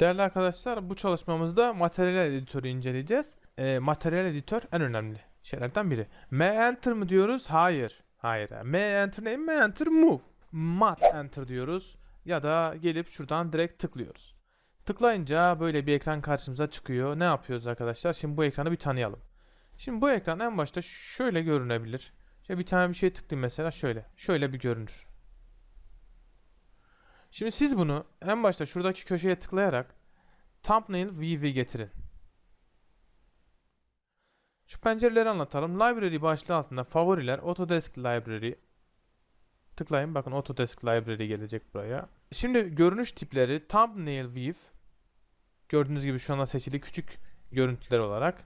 Değerli arkadaşlar bu çalışmamızda materyal editörü inceleyeceğiz. Ee, materyal editör en önemli şeylerden biri. M enter mı diyoruz? Hayır. Hayır. M enter ne? M enter move. Mat enter diyoruz. Ya da gelip şuradan direkt tıklıyoruz. Tıklayınca böyle bir ekran karşımıza çıkıyor. Ne yapıyoruz arkadaşlar? Şimdi bu ekranı bir tanıyalım. Şimdi bu ekran en başta şöyle görünebilir. Şöyle bir tane bir şey tıklayayım mesela şöyle. Şöyle bir görünür. Şimdi siz bunu en başta şuradaki köşeye tıklayarak thumbnail view'i getirin. Şu pencereleri anlatalım. Library başlığı altında favoriler Autodesk Library. Tıklayın bakın Autodesk Library gelecek buraya. Şimdi görünüş tipleri thumbnail view. Gördüğünüz gibi şu anda seçili küçük görüntüler olarak.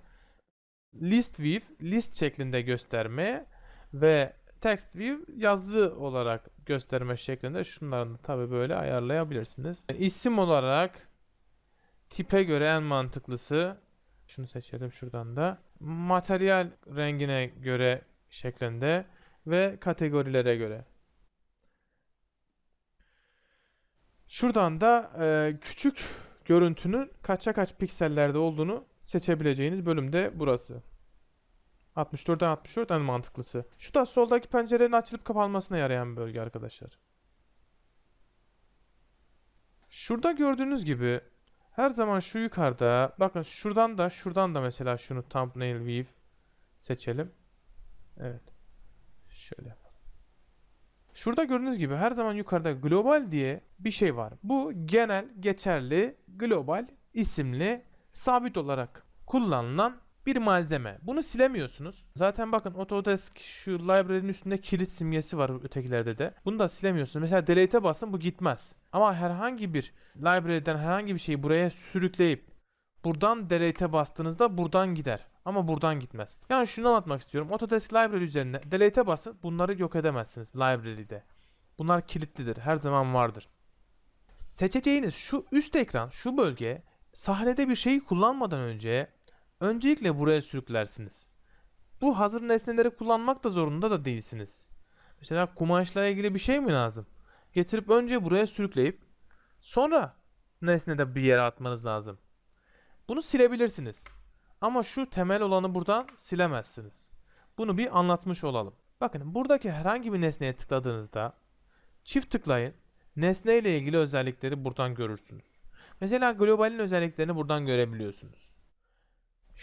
List view list şeklinde gösterme ve text view yazı olarak gösterme şeklinde şunların tabi böyle ayarlayabilirsiniz. İsim olarak tipe göre en mantıklısı şunu seçelim şuradan da materyal rengine göre şeklinde ve kategorilere göre. Şuradan da e, küçük görüntünün kaça kaç piksellerde olduğunu seçebileceğiniz bölümde burası. 64'ten 64 en mantıklısı. Şu da soldaki pencerenin açılıp kapanmasına yarayan bölge arkadaşlar. Şurada gördüğünüz gibi her zaman şu yukarıda bakın şuradan da şuradan da mesela şunu thumbnail view seçelim. Evet. Şöyle. Şurada gördüğünüz gibi her zaman yukarıda global diye bir şey var. Bu genel geçerli global isimli sabit olarak kullanılan bir malzeme. Bunu silemiyorsunuz. Zaten bakın Autodesk şu library'nin üstünde kilit simgesi var ötekilerde de. Bunu da silemiyorsunuz. Mesela delete'e basın bu gitmez. Ama herhangi bir library'den herhangi bir şeyi buraya sürükleyip buradan delete'e bastığınızda buradan gider. Ama buradan gitmez. Yani şunu anlatmak istiyorum. Autodesk Library üzerine delete'e basın bunları yok edemezsiniz library'de. Bunlar kilitlidir. Her zaman vardır. Seçeceğiniz şu üst ekran, şu bölge sahnede bir şeyi kullanmadan önce Öncelikle buraya sürüklersiniz. Bu hazır nesneleri kullanmak da zorunda da değilsiniz. Mesela kumaşla ilgili bir şey mi lazım? Getirip önce buraya sürükleyip sonra nesnede bir yere atmanız lazım. Bunu silebilirsiniz. Ama şu temel olanı buradan silemezsiniz. Bunu bir anlatmış olalım. Bakın buradaki herhangi bir nesneye tıkladığınızda çift tıklayın. Nesne ile ilgili özellikleri buradan görürsünüz. Mesela globalin özelliklerini buradan görebiliyorsunuz.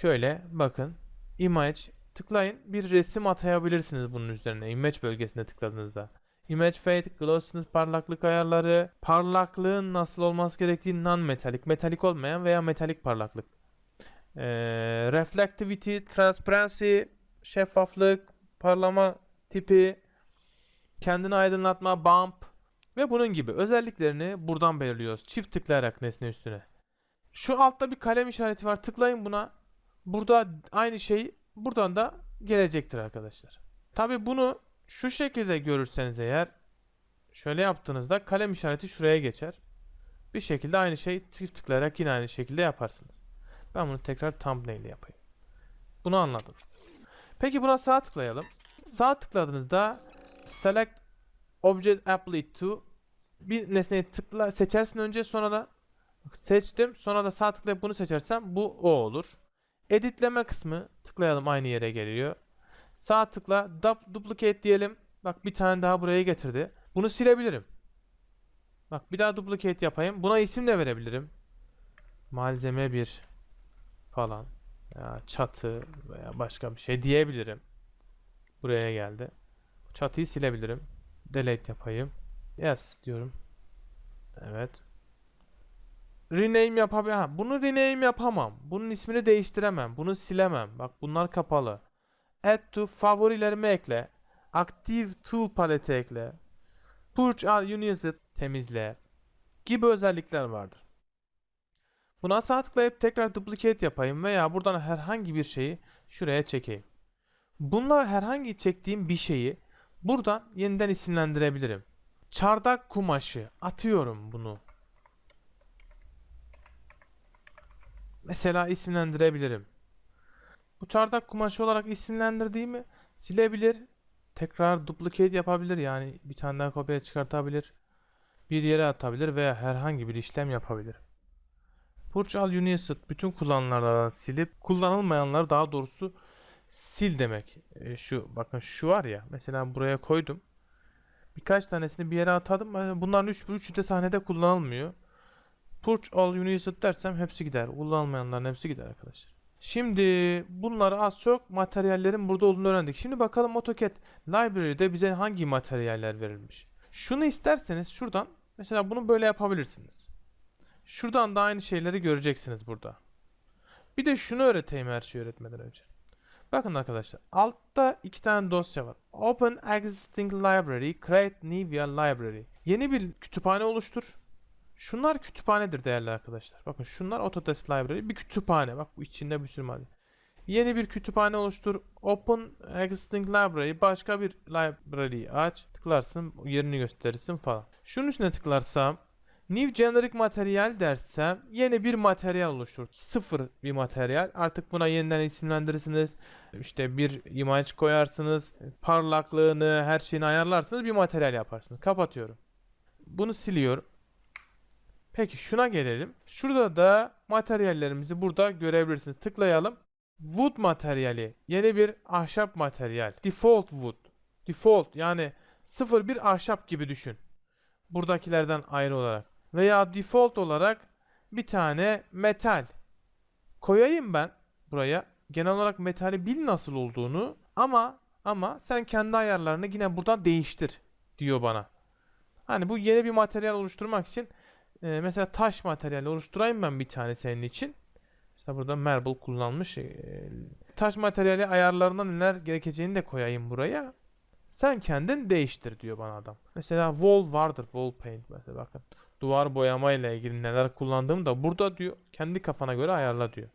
Şöyle bakın. Image tıklayın. Bir resim atayabilirsiniz bunun üzerine. Image bölgesine tıkladığınızda. Image fade, glossiness parlaklık ayarları, parlaklığın nasıl olması gerektiği non-metalik, metalik olmayan veya metalik parlaklık. Ee, reflectivity, transparency, şeffaflık, parlama tipi, kendini aydınlatma, bump ve bunun gibi özelliklerini buradan belirliyoruz. Çift tıklayarak nesne üstüne. Şu altta bir kalem işareti var. Tıklayın buna. Burada aynı şey buradan da gelecektir arkadaşlar. Tabi bunu şu şekilde görürseniz eğer şöyle yaptığınızda kalem işareti şuraya geçer. Bir şekilde aynı şey çift tıklayarak yine aynı şekilde yaparsınız. Ben bunu tekrar thumbnail yapayım. Bunu anladınız. Peki buna sağ tıklayalım. Sağ tıkladığınızda select object applet to bir nesneyi tıkla seçersin önce sonra da seçtim sonra da sağ tıklayıp bunu seçersem bu o olur. Editleme kısmı tıklayalım aynı yere geliyor. Sağ tıkla du duplicate diyelim. Bak bir tane daha buraya getirdi. Bunu silebilirim. Bak bir daha duplicate yapayım. Buna isim de verebilirim. Malzeme bir falan. Ya çatı veya başka bir şey diyebilirim. Buraya geldi. Çatıyı silebilirim. Delete yapayım. Yes diyorum. Evet. Rename yapabilirim. Bunu rename yapamam. Bunun ismini değiştiremem. Bunu silemem. Bak bunlar kapalı. Add to favorilerimi ekle. Active tool paleti ekle. Purge all unused temizle. Gibi özellikler vardır. Buna sağ tıklayıp tekrar duplicate yapayım veya buradan herhangi bir şeyi şuraya çekeyim. Bunlar herhangi çektiğim bir şeyi buradan yeniden isimlendirebilirim. Çardak kumaşı atıyorum bunu. Mesela isimlendirebilirim. Bu çardak kumaşı olarak isimlendirdiğimi silebilir. Tekrar duplicate yapabilir yani bir tane daha kopya çıkartabilir. Bir yere atabilir veya herhangi bir işlem yapabilir. Purge all unused bütün kullanılanlardan silip kullanılmayanlar daha doğrusu sil demek. E, şu bakın şu var ya mesela buraya koydum. Birkaç tanesini bir yere atadım. Yani Bunların üç, üçü de sahnede kullanılmıyor. Purge all unused dersem hepsi gider. Kullanılmayanların hepsi gider arkadaşlar. Şimdi bunları az çok materyallerin burada olduğunu öğrendik. Şimdi bakalım AutoCAD Library'de bize hangi materyaller verilmiş. Şunu isterseniz şuradan mesela bunu böyle yapabilirsiniz. Şuradan da aynı şeyleri göreceksiniz burada. Bir de şunu öğreteyim her şeyi öğretmeden önce. Bakın arkadaşlar altta iki tane dosya var. Open existing library, create new library. Yeni bir kütüphane oluştur. Şunlar kütüphanedir değerli arkadaşlar. Bakın şunlar Autodesk Library bir kütüphane. Bak bu içinde bir sürü madde. Yeni bir kütüphane oluştur. Open Existing Library başka bir library aç. Tıklarsın yerini gösterirsin falan. Şunun üstüne tıklarsam New Generic Materyal dersem yeni bir materyal oluştur. Sıfır bir materyal. Artık buna yeniden isimlendirirsiniz. İşte bir imaj koyarsınız. Parlaklığını her şeyini ayarlarsınız. Bir materyal yaparsınız. Kapatıyorum. Bunu siliyorum. Peki şuna gelelim. Şurada da materyallerimizi burada görebilirsiniz. Tıklayalım. Wood materyali. Yeni bir ahşap materyal. Default wood. Default yani sıfır bir ahşap gibi düşün. Buradakilerden ayrı olarak. Veya default olarak bir tane metal. Koyayım ben buraya. Genel olarak metali bil nasıl olduğunu ama ama sen kendi ayarlarını yine buradan değiştir diyor bana. Hani bu yeni bir materyal oluşturmak için e, mesela taş materyali oluşturayım ben bir tane senin için. İşte burada marble kullanmış. E, taş materyali ayarlarına neler gerekeceğini de koyayım buraya. Sen kendin değiştir diyor bana adam. Mesela wall vardır. Wall paint mesela bakın. Duvar boyama ile ilgili neler kullandığımı da burada diyor. Kendi kafana göre ayarla diyor.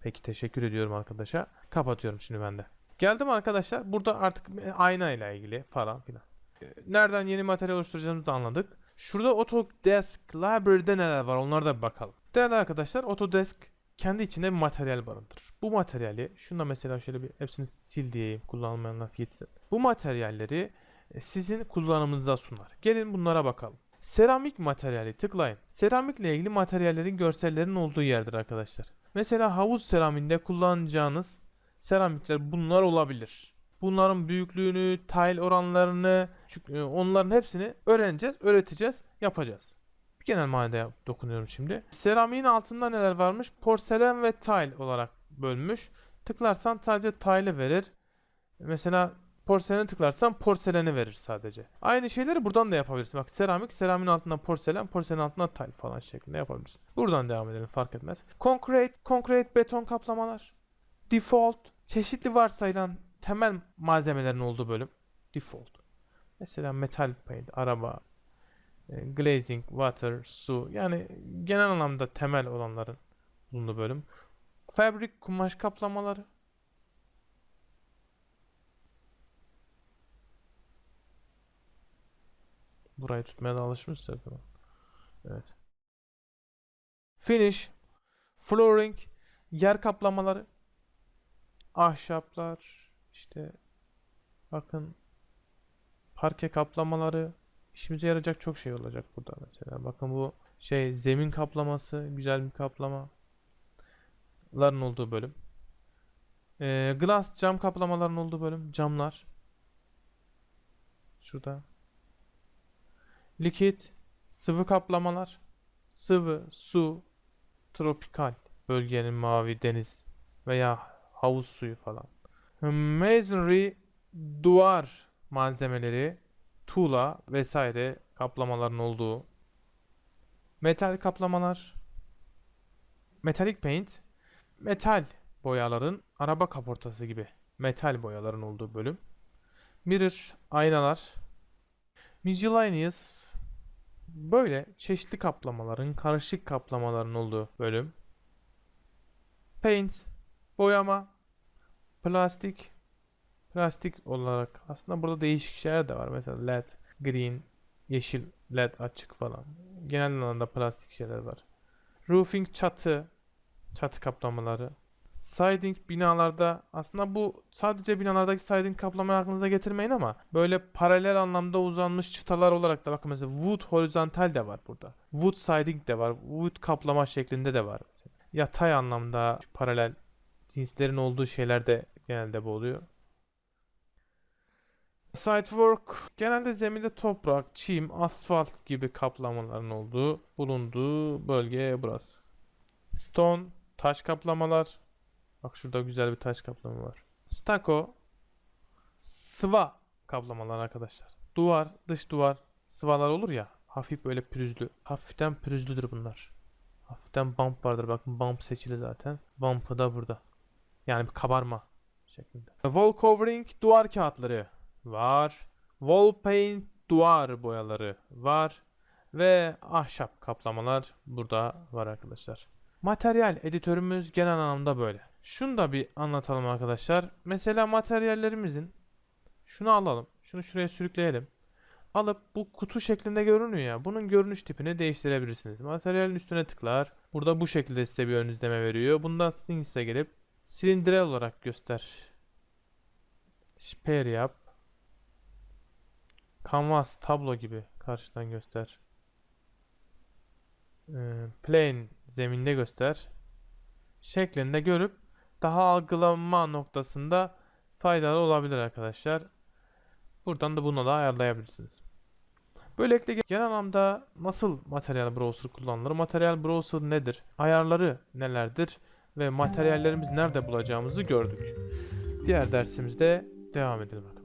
Peki teşekkür ediyorum arkadaşa. Kapatıyorum şimdi ben de. Geldim arkadaşlar. Burada artık ayna ile ilgili falan filan. E, Nereden yeni materyal oluşturacağımızı da anladık. Şurada Autodesk Library'de neler var onlara da bakalım. Değerli arkadaşlar Autodesk kendi içinde bir materyal barındırır. Bu materyali, şunda mesela şöyle bir hepsini sil diyeyim kullanılmayanlar gitsin. Bu materyalleri e, sizin kullanımınıza sunar. Gelin bunlara bakalım. Seramik materyali tıklayın. Seramikle ilgili materyallerin görsellerinin olduğu yerdir arkadaşlar. Mesela havuz seraminde kullanacağınız seramikler bunlar olabilir. Bunların büyüklüğünü, tile oranlarını, e, onların hepsini öğreneceğiz, öğreteceğiz, yapacağız. Bir genel manada dokunuyorum şimdi. Seramiğin altında neler varmış? Porselen ve tile olarak bölmüş. Tıklarsan sadece tile'ı verir. Mesela porselene tıklarsan porseleni verir sadece. Aynı şeyleri buradan da yapabilirsin. Bak seramik, seramiğin altında porselen, porselenin altında tile falan şeklinde yapabilirsin. Buradan devam edelim fark etmez. Concrete, concrete beton kaplamalar. Default, çeşitli varsayılan temel malzemelerin olduğu bölüm. Default. Mesela metal paint, araba, e, glazing, water, su yani genel anlamda temel olanların bulunduğu bölüm. Fabrik, kumaş kaplamaları. Burayı tutmaya da alışmışlar tamam. Evet. Finish, flooring, yer kaplamaları, ahşaplar, işte bakın parke kaplamaları, işimize yarayacak çok şey olacak burada mesela. Bakın bu şey zemin kaplaması, güzel bir kaplama. Ların olduğu bölüm. Ee, glass cam kaplamaların olduğu bölüm. Camlar. Şurada. Likit, sıvı kaplamalar. Sıvı, su, tropikal bölgenin mavi deniz veya havuz suyu falan. Masonry, duvar malzemeleri, tuğla vesaire kaplamaların olduğu. Metal kaplamalar. Metallic paint. Metal boyaların araba kaportası gibi metal boyaların olduğu bölüm. Mirror aynalar. Miscellaneous böyle çeşitli kaplamaların, karışık kaplamaların olduğu bölüm. Paint boyama. Plastik plastik olarak aslında burada değişik şeyler de var. Mesela led, green, yeşil led açık falan. Genel anlamda plastik şeyler var. Roofing çatı, çatı kaplamaları. Siding binalarda aslında bu sadece binalardaki siding kaplamayı aklınıza getirmeyin ama böyle paralel anlamda uzanmış çıtalar olarak da bakın mesela wood horizontal de var burada. Wood siding de var. Wood kaplama şeklinde de var. yatay anlamda paralel cinslerin olduğu şeyler de genelde bu oluyor. Site work genelde zeminde toprak, çim, asfalt gibi kaplamaların olduğu bulunduğu bölge burası. Stone, taş kaplamalar. Bak şurada güzel bir taş kaplama var. Stucco, sıva kaplamalar arkadaşlar. Duvar, dış duvar sıvalar olur ya. Hafif böyle pürüzlü. Hafiften pürüzlüdür bunlar. Hafiften bump vardır. Bakın bump seçili zaten. Bump'ı da burada. Yani bir kabarma şeklinde. Wall covering duvar kağıtları var. Wall paint duvar boyaları var. Ve ahşap kaplamalar burada var arkadaşlar. Materyal editörümüz genel anlamda böyle. Şunu da bir anlatalım arkadaşlar. Mesela materyallerimizin şunu alalım. Şunu şuraya sürükleyelim. Alıp bu kutu şeklinde görünüyor ya. Bunun görünüş tipini değiştirebilirsiniz. Materyalin üstüne tıklar. Burada bu şekilde size bir ön izleme veriyor. Bundan Things'e gelip silindire olarak göster. Spare yap. Canvas tablo gibi karşıdan göster. Ee, plane zeminde göster. Şeklinde görüp daha algılama noktasında faydalı olabilir arkadaşlar. Buradan da bunu da ayarlayabilirsiniz. Böylelikle genel anlamda nasıl Material Browser kullanılır? Material Browser nedir? Ayarları nelerdir? Ve materyallerimizi nerede bulacağımızı gördük. Diğer dersimizde devam edelim.